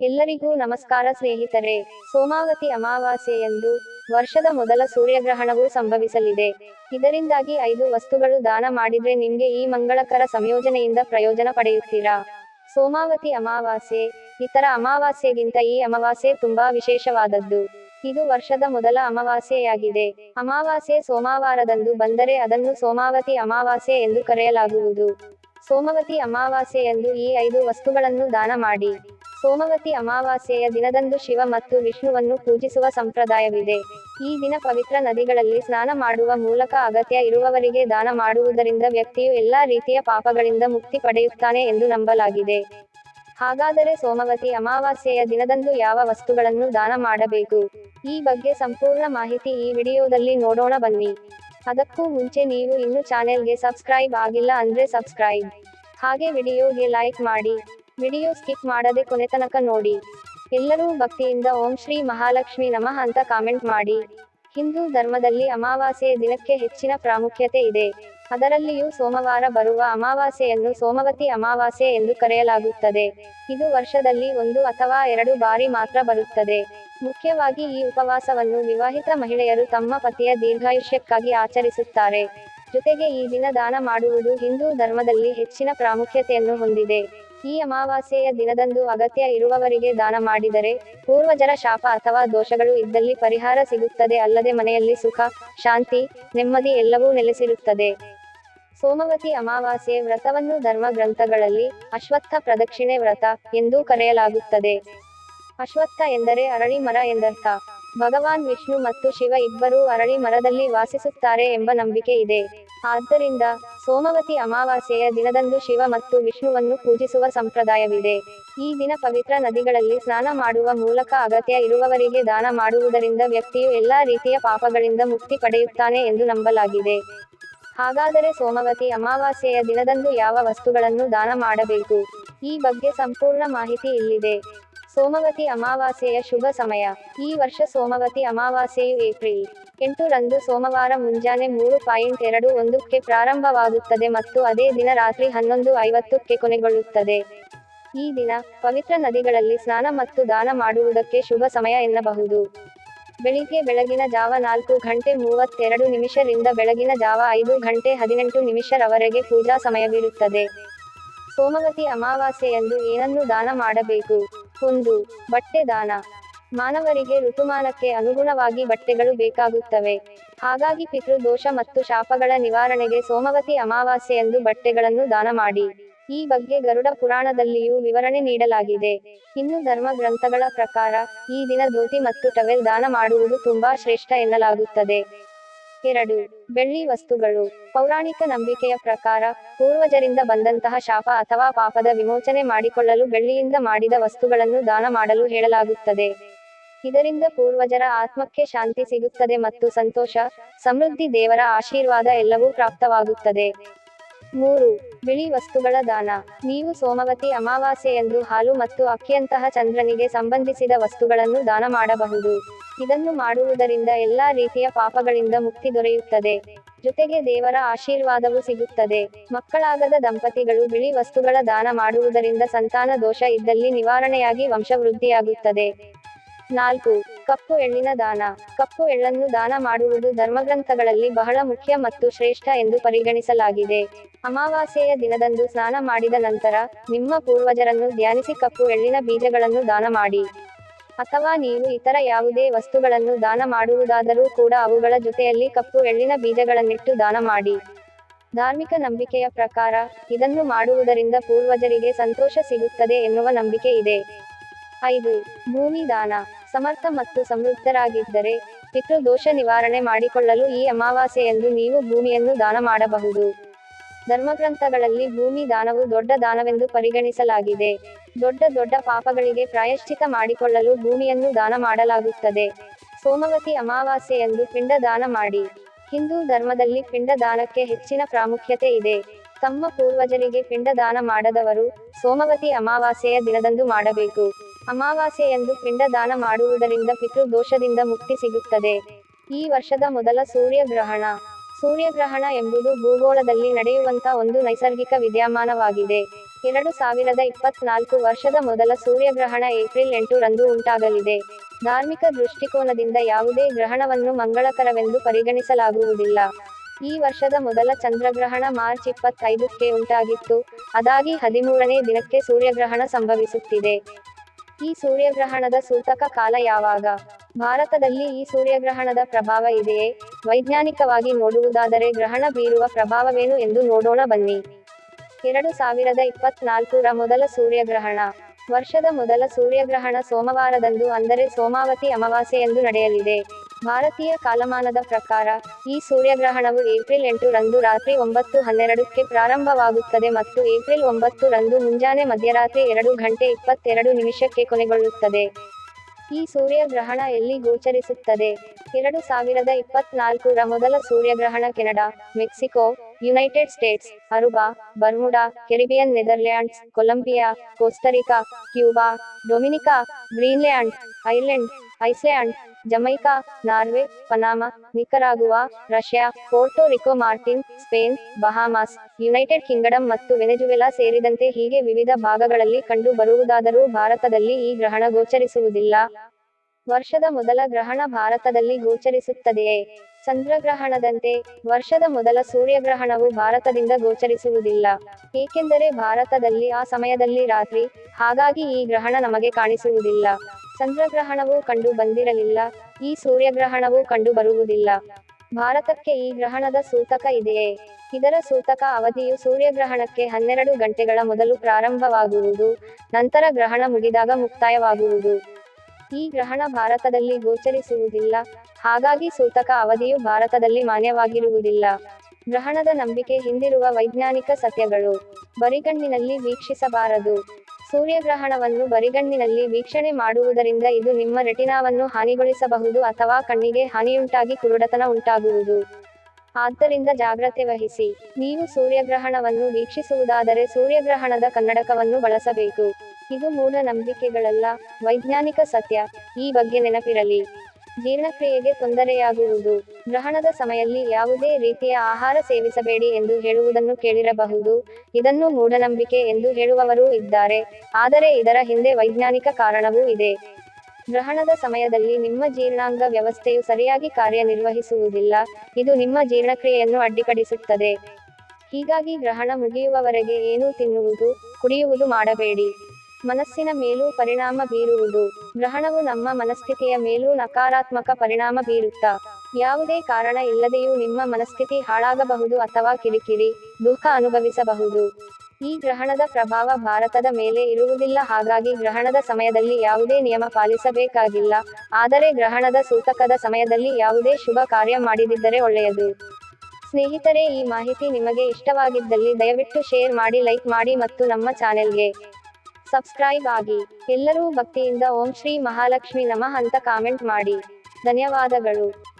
ಎಲ್ಲರಿಗೂ ನಮಸ್ಕಾರ ಸ್ನೇಹಿತರೆ. ಸೋಮಾವತಿ ಅಮಾವಾಸ್ಯೆಯಂದು ವರ್ಷದ ಮೊದಲ ಸೂರ್ಯಗ್ರಹಣವು ಸಂಭವಿಸಲಿದೆ. ಇದರಿಂದಾಗಿ ಐದು ವಸ್ತುಗಳು ದಾನ ಮಾಡಿದ್ರೆ ನಿಮ್ಗೆ ಈ ಮಂಗಳಕರ ಸಂಯೋಜನೆಯಿಂದ ಪ್ರಯೋಜನ ಪಡೆಯುತ್ತೀರಾ? ಸೋಮಾವತಿ ಅಮಾವಾಸ್ಯೆ, ಇತರ ಅಮಾವಾಸ್ಯೆಗಿಂತ ಈ ಅಮಾವಾಸ್ಯೆ ತುಂಬಾ ವಿಶೇಷವಾದದ್ದು. ಇದು ವರ್ಷದ ಮೊದಲ ಅಮಾವಾಸ್ಯೆಯಾಗಿದೆ. ಅಮಾವಾಸ್ಯೆ ಸೋಮವಾರದಂದು ಬಂದರೆ ಅದನ್ನು ಸೋಮಾವತಿ ಅಮಾವಾಸ್ಯೆ ಎಂದು ಕರೆಯಲಾಗುವುದು. ಸೋಮವತಿ ಅಮಾವಾಸ್ಯೆಯಂದು ಈ ಐದು ವಸ್ತುಗಳನ್ನು ದಾನ ಮಾಡಿ. ಸೋಮವತಿ ಅಮಾವಾಸ್ಯೆಯ ದಿನದಂದು ಶಿವ ಮತ್ತು ವಿಷ್ಣುವನ್ನು ಪೂಜಿಸುವ ಸಂಪ್ರದಾಯವಿದೆ. ಈ ದಿನ ಪವಿತ್ರ ನದಿಗಳಲ್ಲಿ ಸ್ನಾನ ಮಾಡುವ ಮೂಲಕ ಅಗತ್ಯ ಇರುವವರಿಗೆ ದಾನ ಮಾಡುವುದರಿಂದ ವ್ಯಕ್ತಿಯು ಎಲ್ಲಾ ರೀತಿಯ ಪಾಪಗಳಿಂದ ಮುಕ್ತಿ ಪಡೆಯುತ್ತಾನೆ ಎಂದು ನಂಬಲಾಗಿದೆ. ಹಾಗಾದರೆ ಸೋಮವತಿ ಅಮಾವಾಸ್ಯೆಯ ದಿನದಂದು ಯಾವ ವಸ್ತುಗಳನ್ನು ದಾನ ಮಾಡಬೇಕು? ಈ ಬಗ್ಗೆ ಸಂಪೂರ್ಣ ಮಾಹಿತಿ ಈ ವಿಡಿಯೋದಲ್ಲಿ ನೋಡೋಣ ಬನ್ನಿ. ಅದಕ್ಕೂ ಮುಂಚೆ ನೀವು ಇನ್ನು ಚಾನೆಲ್ಗೆ ಸಬ್ಸ್ಕ್ರೈಬ್ ಆಗಿಲ್ಲ ಅಂದ್ರೆ ಸಬ್ಸ್ಕ್ರೈಬ್. ಹಾಗೆ ವಿಡಿಯೋಗೆ ಲೈಕ್ ಮಾಡಿ. ವಿಡಿಯೋ ಸ್ಕಿಪ್ ಮಾಡದೆ ಕೊನೆತನಕ ನೋಡಿ. ಎಲ್ಲರೂ ಭಕ್ತಿಯಿಂದ ಓಂ ಶ್ರೀ ಮಹಾಲಕ್ಷ್ಮಿ ನಮಃ ಅಂತ ಕಾಮೆಂಟ್ ಮಾಡಿ. ಹಿಂದೂ ಧರ್ಮದಲ್ಲಿ ಅಮಾವಾಸ್ಯೆ ದಿನಕ್ಕೆ ಹೆಚ್ಚಿನ ಪ್ರಾಮುಖ್ಯತೆ ಇದೆ. ಅದರಲ್ಲಿಯೂ ಸೋಮವಾರ ಬರುವ ಅಮಾವಾಸ್ಯೆಯನ್ನು ಸೋಮವತಿ ಅಮಾವಾಸ್ಯೆ ಎಂದು ಕರೆಯಲಾಗುತ್ತದೆ. ಇದು ವರ್ಷದಲ್ಲಿ ಒಂದು ಅಥವಾ ಎರಡು ಬಾರಿ ಮಾತ್ರ ಬರುತ್ತದೆ. ಮುಖ್ಯವಾಗಿ ಈ ಉಪವಾಸವನ್ನು ವಿವಾಹಿತ ಮಹಿಳೆಯರು ತಮ್ಮ ಪತಿಯ ದೀರ್ಘಾಯುಷ್ಯಕ್ಕಾಗಿ ಆಚರಿಸುತ್ತಾರೆ. ಜೊತೆಗೆ ಈ ದಿನ ದಾನ ಮಾಡುವುದು ಹಿಂದೂ ಧರ್ಮದಲ್ಲಿ ಹೆಚ್ಚಿನ ಪ್ರಾಮುಖ್ಯತೆಯನ್ನು ಹೊಂದಿದೆ. ಈ ಅಮಾವಾಸ್ಯೆಯ ದಿನದಂದು ಅಗತ್ಯ ಇರುವವರಿಗೆ ದಾನ ಮಾಡಿದರೆ ಪೂರ್ವಜರ ಶಾಪ ಅಥವಾ ದೋಷಗಳು ಇದ್ದಲ್ಲಿ ಪರಿಹಾರ ಸಿಗುತ್ತದೆ ಅಲ್ಲದೆ ಮನೆಯಲ್ಲಿ ಸುಖ, ಶಾಂತಿ, ನೆಮ್ಮದಿ ಎಲ್ಲವೂ ನೆಲೆಸಿರುತ್ತದೆ. ಸೋಮವತಿ ಅಮಾವಾಸ್ಯೆ ವ್ರತವನ್ನು ಧರ್ಮ ಗ್ರಂಥಗಳಲ್ಲಿ ಅಶ್ವತ್ಥ ಪ್ರದಕ್ಷಿಣೆ ವ್ರತ ಎಂದೂ ಕರೆಯಲಾಗುತ್ತದೆ. ಅಶ್ವತ್ಥ ಎಂದರೆ ಅರಳಿ ಮರ ಎಂದರ್ಥ. ಭಗವಾನ್ ವಿಷ್ಣು ಮತ್ತು ಶಿವ ಇಬ್ಬರೂ ಅರಳಿ ಮರದಲ್ಲಿ ವಾಸಿಸುತ್ತಾರೆ ಎಂಬ ನಂಬಿಕೆ ಇದೆ. ಆದ್ದರಿಂದ ಸೋಮವತಿ ಅಮಾವಾಸ್ಯೆಯ ದಿನದಂದು ಶಿವ ಮತ್ತು ವಿಷ್ಣುವನ್ನು ಪೂಜಿಸುವ ಸಂಪ್ರದಾಯವಿದೆ. ಈ ದಿನ ಪವಿತ್ರ ನದಿಗಳಲ್ಲಿ ಸ್ನಾನ ಮಾಡುವ ಮೂಲಕ ಅಗತ್ಯ ಇರುವವರಿಗೆ ದಾನ ಮಾಡುವುದರಿಂದ ವ್ಯಕ್ತಿಯು ಎಲ್ಲಾ ರೀತಿಯ ಪಾಪಗಳಿಂದ ಮುಕ್ತಿ ಪಡೆಯುತ್ತಾನೆ ಎಂದು ನಂಬಲಾಗಿದೆ. ಹಾಗಾದರೆ ಸೋಮವತಿ ಅಮಾವಾಸ್ಯೆಯ ದಿನದಂದು ಯಾವ ವಸ್ತುಗಳನ್ನು ದಾನ ಮಾಡಬೇಕು? ಈ ಬಗ್ಗೆ ಸಂಪೂರ್ಣ ಮಾಹಿತಿ ಇಲ್ಲಿದೆ. ಸೋಮವತಿ ಅಮಾವಾಸ್ಯೆಯ ಶುಭ ಸಮಯ. ಈ ವರ್ಷ ಸೋಮವತಿ ಅಮಾವಾಸ್ಯೆಯು ಏಪ್ರಿಲ್ ಎಂಟು ರಂದು ಸೋಮವಾರ ಮುಂಜಾನೆ ಮೂರು ಪಾಯಿಂಟ್ ಎರಡು ಒಂದಕ್ಕೆ ಪ್ರಾರಂಭವಾಗುತ್ತದೆ ಮತ್ತು ಅದೇ ದಿನ ರಾತ್ರಿ ಹನ್ನೊಂದು ಐವತ್ತಕ್ಕೆ ಕೊನೆಗೊಳ್ಳುತ್ತದೆ. ಈ ದಿನ ಪವಿತ್ರ ನದಿಗಳಲ್ಲಿ ಸ್ನಾನ ಮತ್ತು ದಾನ ಮಾಡುವುದಕ್ಕೆ ಶುಭ ಸಮಯ ಎನ್ನಬಹುದು. ಬೆಳಿಗ್ಗೆ ಬೆಳಗಿನ ಜಾವ ನಾಲ್ಕು ಗಂಟೆ ಮೂವತ್ತೆರಡು ನಿಮಿಷರಿಂದ ಬೆಳಗಿನ ಜಾವ ಐದು ಗಂಟೆ ಹದಿನೆಂಟು ನಿಮಿಷರವರೆಗೆ ಪೂಜಾ ಸಮಯವಿರುತ್ತದೆ. ಸೋಮವತಿ ಅಮಾವಾಸ್ಯೆಯಂದು ಏನನ್ನು ದಾನ ಮಾಡಬೇಕು? ಒಂದು, ಬಟ್ಟೆ ದಾನ. ಮಾನವರಿಗೆ ಋತುಮಾನಕ್ಕೆ ಅನುಗುಣವಾಗಿ ಬಟ್ಟೆಗಳು ಬೇಕಾಗುತ್ತವೆ. ಹಾಗಾಗಿ ಪಿತೃದೋಷ ಮತ್ತು ಶಾಪಗಳ ನಿವಾರಣೆಗೆ ಸೋಮವತಿ ಅಮಾವಾಸ್ಯೆಯಂದು ಬಟ್ಟೆಗಳನ್ನು ದಾನ ಮಾಡಿ. ಈ ಬಗ್ಗೆ ಗರುಡ ಪುರಾಣದಲ್ಲಿಯೂ ವಿವರಣೆ ನೀಡಲಾಗಿದೆ. ಇನ್ನು ಧರ್ಮ ಗ್ರಂಥಗಳ ಪ್ರಕಾರ, ಈ ದಿನ ಧೋತಿ ಮತ್ತು ಟವೆಲ್ ದಾನ ಮಾಡುವುದು ತುಂಬಾ ಶ್ರೇಷ್ಠ ಎನ್ನಲಾಗುತ್ತದೆ. ಎರಡು, ಬೆಳ್ಳಿ ವಸ್ತುಗಳು. ಪೌರಾಣಿಕ ನಂಬಿಕೆಯ ಪ್ರಕಾರ, ಪೂರ್ವಜರಿಂದ ಬಂದಂತಹ ಶಾಪ ಅಥವಾ ಪಾಪದ ವಿಮೋಚನೆ ಮಾಡಿಕೊಳ್ಳಲು ಬೆಳ್ಳಿಯಿಂದ ಮಾಡಿದ ವಸ್ತುಗಳನ್ನು ದಾನ ಮಾಡಲು ಹೇಳಲಾಗುತ್ತದೆ. ಇದರಿಂದ ಪೂರ್ವಜರ ಆತ್ಮಕ್ಕೆ ಶಾಂತಿ ಸಿಗುತ್ತದೆ ಮತ್ತು ಸಂತೋಷ, ಸಮೃದ್ಧಿ ದೇವರ ಆಶೀರ್ವಾದ ಎಲ್ಲವೂ ಪ್ರಾಪ್ತವಾಗುತ್ತದೆ. ಮೂರು, ಬಿಳಿ ವಸ್ತುಗಳ ದಾನ. ನೀವು ಸೋಮವತಿ ಅಮಾವಾಸ್ಯೆಯಂದು ಹಾಲು ಮತ್ತು ಅಕ್ಕಿಯಂತಹ ಚಂದ್ರನಿಗೆ ಸಂಬಂಧಿಸಿದ ವಸ್ತುಗಳನ್ನು ದಾನ ಮಾಡಬಹುದು. ಇದನ್ನು ಮಾಡುವುದರಿಂದ ಎಲ್ಲಾ ರೀತಿಯ ಪಾಪಗಳಿಂದ ಮುಕ್ತಿ ದೊರೆಯುತ್ತದೆ. ಜೊತೆಗೆ ದೇವರ ಆಶೀರ್ವಾದವೂ ಸಿಗುತ್ತದೆ. ಮಕ್ಕಳಾಗದ ದಂಪತಿಗಳು ಬಿಳಿ ವಸ್ತುಗಳ ದಾನ ಮಾಡುವುದರಿಂದ ಸಂತಾನ ದೋಷ ಇದ್ದಲ್ಲಿ ನಿವಾರಣೆಯಾಗಿ ವಂಶವೃದ್ಧಿಯಾಗುತ್ತದೆ. ನಾಲ್ಕು, ಕಪ್ಪು ಎಳ್ಳಿನ ದಾನ. ಕಪ್ಪು ಎಳ್ಳನ್ನು ದಾನ ಮಾಡುವುದು ಧರ್ಮಗ್ರಂಥಗಳಲ್ಲಿ ಬಹಳ ಮುಖ್ಯ ಮತ್ತು ಶ್ರೇಷ್ಠ ಎಂದು ಪರಿಗಣಿಸಲಾಗಿದೆ. ಅಮಾವಾಸ್ಯೆಯ ದಿನದಂದು ಸ್ನಾನ ಮಾಡಿದ ನಂತರ ನಿಮ್ಮ ಪೂರ್ವಜರನ್ನು ಧ್ಯಾನಿಸಿ ಕಪ್ಪು ಎಳ್ಳಿನ ಬೀಜಗಳನ್ನು ದಾನ ಮಾಡಿ. ಅಥವಾ ನೀವು ಇತರ ಯಾವುದೇ ವಸ್ತುಗಳನ್ನು ದಾನ ಮಾಡುವುದಾದರೂ ಕೂಡ ಅವುಗಳ ಜೊತೆಯಲ್ಲಿ ಕಪ್ಪು ಎಳ್ಳಿನ ಬೀಜಗಳನ್ನಿಟ್ಟು ದಾನ ಮಾಡಿ. ಧಾರ್ಮಿಕ ನಂಬಿಕೆಯ ಪ್ರಕಾರ, ಇದನ್ನು ಮಾಡುವುದರಿಂದ ಪೂರ್ವಜರಿಗೆ ಸಂತೋಷ ಸಿಗುತ್ತದೆ ಎನ್ನುವ ನಂಬಿಕೆ ಇದೆ. ಐದು, ಭೂಮಿ ದಾನ. ಸಮರ್ಥ ಮತ್ತು ಸಮೃದ್ಧರಾಗಿದ್ದರೆ ಪಿತೃದೋಷ ನಿವಾರಣೆ ಮಾಡಿಕೊಳ್ಳಲು ಈ ಅಮಾವಾಸ್ಯೆಯಂದು ನೀವು ಭೂಮಿಯನ್ನು ದಾನ ಮಾಡಬಹುದು. ಧರ್ಮಗ್ರಂಥಗಳಲ್ಲಿ ಭೂಮಿ ದಾನವು ದೊಡ್ಡ ದಾನವೆಂದು ಪರಿಗಣಿಸಲಾಗಿದೆ. ದೊಡ್ಡ ದೊಡ್ಡ ಪಾಪಗಳಿಗೆ ಪ್ರಾಯಶ್ಚಿತ ಮಾಡಿಕೊಳ್ಳಲು ಭೂಮಿಯನ್ನು ದಾನ ಮಾಡಲಾಗುತ್ತದೆ. ಸೋಮವತಿ ಅಮಾವಾಸ್ಯೆಯಂದು ಪಿಂಡ ದಾನ ಮಾಡಿ. ಹಿಂದೂ ಧರ್ಮದಲ್ಲಿ ಪಿಂಡ ದಾನಕ್ಕೆ ಹೆಚ್ಚಿನ ಪ್ರಾಮುಖ್ಯತೆ ಇದೆ. ತಮ್ಮ ಪೂರ್ವಜರಿಗೆ ಪಿಂಡ ದಾನ ಮಾಡದವರು ಸೋಮವತಿ ಅಮಾವಾಸ್ಯೆಯ ದಿನದಂದು ಮಾಡಬೇಕು. ಅಮಾವಾಸ್ಯೆಯಂದು ಪಿಂಡ ದಾನ ಮಾಡುವುದರಿಂದ ಪಿತೃದೋಷದಿಂದ ಮುಕ್ತಿ ಸಿಗುತ್ತದೆ. ಈ ವರ್ಷದ ಮೊದಲ ಸೂರ್ಯಗ್ರಹಣ. ಸೂರ್ಯಗ್ರಹಣ ಎಂಬುದು ಭೂಗೋಳದಲ್ಲಿ ನಡೆಯುವಂತ ಒಂದು ನೈಸರ್ಗಿಕ ವಿದ್ಯಮಾನವಾಗಿದೆ. ಎರಡು ಸಾವಿರದ ಇಪ್ಪತ್ನಾಲ್ಕು ವರ್ಷದ ಮೊದಲ ಸೂರ್ಯಗ್ರಹಣ ಏಪ್ರಿಲ್ ಎಂಟು ರಂದು ಉಂಟಾಗಲಿದೆ. ಧಾರ್ಮಿಕ ದೃಷ್ಟಿಕೋನದಿಂದ ಯಾವುದೇ ಗ್ರಹಣವನ್ನು ಮಂಗಳಕರವೆಂದು ಪರಿಗಣಿಸಲಾಗುವುದಿಲ್ಲ. ಈ ವರ್ಷದ ಮೊದಲ ಚಂದ್ರಗ್ರಹಣ ಮಾರ್ಚ್ ಇಪ್ಪತ್ತೈದಕ್ಕೆ ಉಂಟಾಗಿತ್ತು. ಅದಾಗಿ ಹದಿಮೂರನೇ ದಿನಕ್ಕೆ ಸೂರ್ಯಗ್ರಹಣ ಸಂಭವಿಸುತ್ತಿದೆ. ಈ ಸೂರ್ಯಗ್ರಹಣದ ಸೂತಕ ಕಾಲ ಯಾವಾಗ? ಭಾರತದಲ್ಲಿ ಈ ಸೂರ್ಯಗ್ರಹಣದ ಪ್ರಭಾವ ಇದೆಯೇ? ವೈಜ್ಞಾನಿಕವಾಗಿ ನೋಡುವುದಾದರೆ ಗ್ರಹಣ ಬೀರುವ ಪ್ರಭಾವವೇನು ಎಂದು ನೋಡೋಣ ಬನ್ನಿ. ಎರಡು ಸಾವಿರದ ಇಪ್ಪತ್ನಾಲ್ಕರ ಮೊದಲ ಸೂರ್ಯಗ್ರಹಣ. ವರ್ಷದ ಮೊದಲ ಸೂರ್ಯಗ್ರಹಣ ಸೋಮವಾರದಂದು ಅಂದರೆ ಸೋಮಾವತಿ ಅಮಾವಾಸ್ಯೆಯಂದು ನಡೆಯಲಿದೆ. ಭಾರತೀಯ ಕಾಲಮಾನದ ಪ್ರಕಾರ, ಈ ಸೂರ್ಯಗ್ರಹಣವು ಏಪ್ರಿಲ್ ಎಂಟು ರಂದು ರಾತ್ರಿ ಒಂಬತ್ತು ಹನ್ನೆರಡಕ್ಕೆ ಪ್ರಾರಂಭವಾಗುತ್ತದೆ ಮತ್ತು ಏಪ್ರಿಲ್ ಒಂಬತ್ತು ರಂದು ಮುಂಜಾನೆ ಮಧ್ಯರಾತ್ರಿ ಎರಡು ಗಂಟೆ ಇಪ್ಪತ್ತೆರಡು ನಿಮಿಷಕ್ಕೆ ಕೊನೆಗೊಳ್ಳುತ್ತದೆ. ಈ ಸೂರ್ಯಗ್ರಹಣ ಎಲ್ಲಿ ಗೋಚರಿಸುತ್ತದೆ? ಎರಡು ಸಾವಿರದ ಇಪ್ಪತ್ನಾಲ್ಕರ ಮೊದಲ ಸೂರ್ಯಗ್ರಹಣ Canada, Mexico United States, Aruba, Bermuda, Caribbean Netherlands, Colombia, Costa Rica, Cuba, Dominica, Greenland, Ireland Iceland Jamaica, Norway, Panama, Nicaragua, Russia, Puerto Rico Martin, Spain, Bahamas, United Kingdom ಮತ್ತು ವೆನೆಜುವೆಲಾ ಸೇರಿದಂತೆ ಹೀಗೆ ವಿವಿಧ ಭಾಗಗಳಲ್ಲಿ ಕಂಡು ಬರುವುದಾದರೂ ಭಾರತದಲ್ಲಿ ಈ ಗ್ರಹಣ ಗೋಚರಿಸುವುದಿಲ್ಲ. ವರ್ಷದ ಮೊದಲ ಗ್ರಹಣ ಭಾರತದಲ್ಲಿ ಗೋಚರಿಸುತ್ತದೆಯೇ? ಚಂದ್ರಗ್ರಹಣದಂತೆ ವರ್ಷದ ಮೊದಲ ಸೂರ್ಯಗ್ರಹಣವು ಭಾರತದಿಂದ ಗೋಚರಿಸುವುದಿಲ್ಲ. ಏಕೆಂದರೆ ಭಾರತದಲ್ಲಿ ಆ ಸಮಯದಲ್ಲಿ ರಾತ್ರಿ, ಹಾಗಾಗಿ ಈ ಗ್ರಹಣ ನಮಗೆ ಕಾಣಿಸುವುದಿಲ್ಲ. ಚಂದ್ರಗ್ರಹಣವು ಕಂಡು ಬಂದಿರಲಿಲ್ಲ, ಈ ಸೂರ್ಯಗ್ರಹಣವೂ ಕಂಡು ಬರುವುದಿಲ್ಲ. ಭಾರತಕ್ಕೆ ಈ ಗ್ರಹಣದ ಸೂತಕ ಇದೆಯೇ? ಇದರ ಸೂತಕ ಅವಧಿಯು ಸೂರ್ಯಗ್ರಹಣಕ್ಕೆ ಹನ್ನೆರಡು ಗಂಟೆಗಳ ಮೊದಲು ಪ್ರಾರಂಭವಾಗುವುದು, ನಂತರ ಗ್ರಹಣ ಮುಗಿದಾಗ ಮುಕ್ತಾಯವಾಗುವುದು. ಈ ಗ್ರಹಣ ಭಾರತದಲ್ಲಿ ಗೋಚರಿಸುವುದಿಲ್ಲ. ಹಾಗಾಗಿ ಸೂತಕ ಅವಧಿಯು ಭಾರತದಲ್ಲಿ ಮಾನ್ಯವಾಗಿರುವುದಿಲ್ಲ. ಗ್ರಹಣದ ನಂಬಿಕೆ ಹಿಂದಿರುವ ವೈಜ್ಞಾನಿಕ ಸತ್ಯಗಳು. ಬರಿಗಣ್ಣಿನಲ್ಲಿ ವೀಕ್ಷಿಸಬಾರದು. ಸೂರ್ಯಗ್ರಹಣವನ್ನು ಬರಿಗಣ್ಣಿನಲ್ಲಿ ವೀಕ್ಷಣೆ ಮಾಡುವುದರಿಂದ ಇದು ನಿಮ್ಮ ರೆಟಿನಾವನ್ನು ಹಾನಿಗೊಳಿಸಬಹುದು ಅಥವಾ ಕಣ್ಣಿಗೆ ಹಾನಿಯುಂಟಾಗಿ ಕುರುಡತನ ಉಂಟಾಗುವುದು. ಆದ್ದರಿಂದ ಜಾಗ್ರತೆ ವಹಿಸಿ. ನೀವು ಸೂರ್ಯಗ್ರಹಣವನ್ನು ವೀಕ್ಷಿಸುವುದಾದರೆ ಸೂರ್ಯಗ್ರಹಣದ ಕನ್ನಡಕವನ್ನು ಬಳಸಬೇಕು. ಇದು ಮೂಢನಂಬಿಕೆಗಳಲ್ಲ ವೈಜ್ಞಾನಿಕ ಸತ್ಯ. ಈ ಬಗ್ಗೆ ನೆನಪಿರಲಿ. ಜೀರ್ಣಕ್ರಿಯೆಗೆ ತೊಂದರೆಯಾಗುವುದು. ಗ್ರಹಣದ ಸಮಯದಲ್ಲಿ ಯಾವುದೇ ರೀತಿಯ ಆಹಾರ ಸೇವಿಸಬೇಡಿ ಎಂದು ಹೇಳುವುದನ್ನು ಕೇಳಿರಬಹುದು. ಇದನ್ನು ಮೂಢನಂಬಿಕೆ ಎಂದು ಹೇಳುವವರೂ ಇದ್ದಾರೆ. ಆದರೆ ಇದರ ಹಿಂದೆ ವೈಜ್ಞಾನಿಕ ಕಾರಣವೂ ಇದೆ. ಗ್ರಹಣದ ಸಮಯದಲ್ಲಿ ನಿಮ್ಮ ಜೀರ್ಣಾಂಗ ವ್ಯವಸ್ಥೆಯು ಸರಿಯಾಗಿ ಕಾರ್ಯನಿರ್ವಹಿಸುವುದಿಲ್ಲ. ಇದು ನಿಮ್ಮ ಜೀರ್ಣಕ್ರಿಯೆಯನ್ನು ಅಡ್ಡಿಪಡಿಸುತ್ತದೆ. ಹೀಗಾಗಿ ಗ್ರಹಣ ಮುಗಿಯುವವರೆಗೆ ಏನೂ ತಿನ್ನುವುದು, ಕುಡಿಯುವುದು ಮಾಡಬೇಡಿ. ಮನಸ್ಸಿನ ಮೇಲೂ ಪರಿಣಾಮ ಬೀರುವುದು. ಗ್ರಹಣವು ನಮ್ಮ ಮನಸ್ಥಿತಿಯ ಮೇಲೂ ನಕಾರಾತ್ಮಕ ಪರಿಣಾಮ ಬೀರುತ್ತಾ? ಯಾವುದೇ ಕಾರಣ ಇಲ್ಲದೆಯೂ ನಿಮ್ಮ ಮನಸ್ಥಿತಿ ಹಾಳಾಗಬಹುದು ಅಥವಾ ಕಿರಿಕಿರಿ, ದುಃಖ ಅನುಭವಿಸಬಹುದು. ಈ ಗ್ರಹಣದ ಪ್ರಭಾವ ಭಾರತದ ಮೇಲೆ ಇರುವುದಿಲ್ಲ. ಹಾಗಾಗಿ ಗ್ರಹಣದ ಸಮಯದಲ್ಲಿ ಯಾವುದೇ ನಿಯಮ ಪಾಲಿಸಬೇಕಾಗಿಲ್ಲ. ಆದರೆ ಗ್ರಹಣದ ಸೂತಕದ ಸಮಯದಲ್ಲಿ ಯಾವುದೇ ಶುಭ ಕಾರ್ಯ ಮಾಡಿದಿದ್ದರೆ ಒಳ್ಳೆಯದು. ಸ್ನೇಹಿತರೆ, ಈ ಮಾಹಿತಿ ನಿಮಗೆ ಇಷ್ಟವಾಗಿದ್ದಲ್ಲಿ ದಯವಿಟ್ಟು ಶೇರ್ ಮಾಡಿ, ಲೈಕ್ ಮಾಡಿ ಮತ್ತು ನಮ್ಮ ಚಾನೆಲ್ಗೆ ಸಬ್ಸ್ಕ್ರೈಬ್ ಆಗಿ. ಎಲ್ಲರೂ ಭಕ್ತಿಯಿಂದ ಓಂ ಶ್ರೀ ಮಹಾಲಕ್ಷ್ಮಿ ನಮಃ ಅಂತ ಕಾಮೆಂಟ್ ಮಾಡಿ. ಧನ್ಯವಾದಗಳು.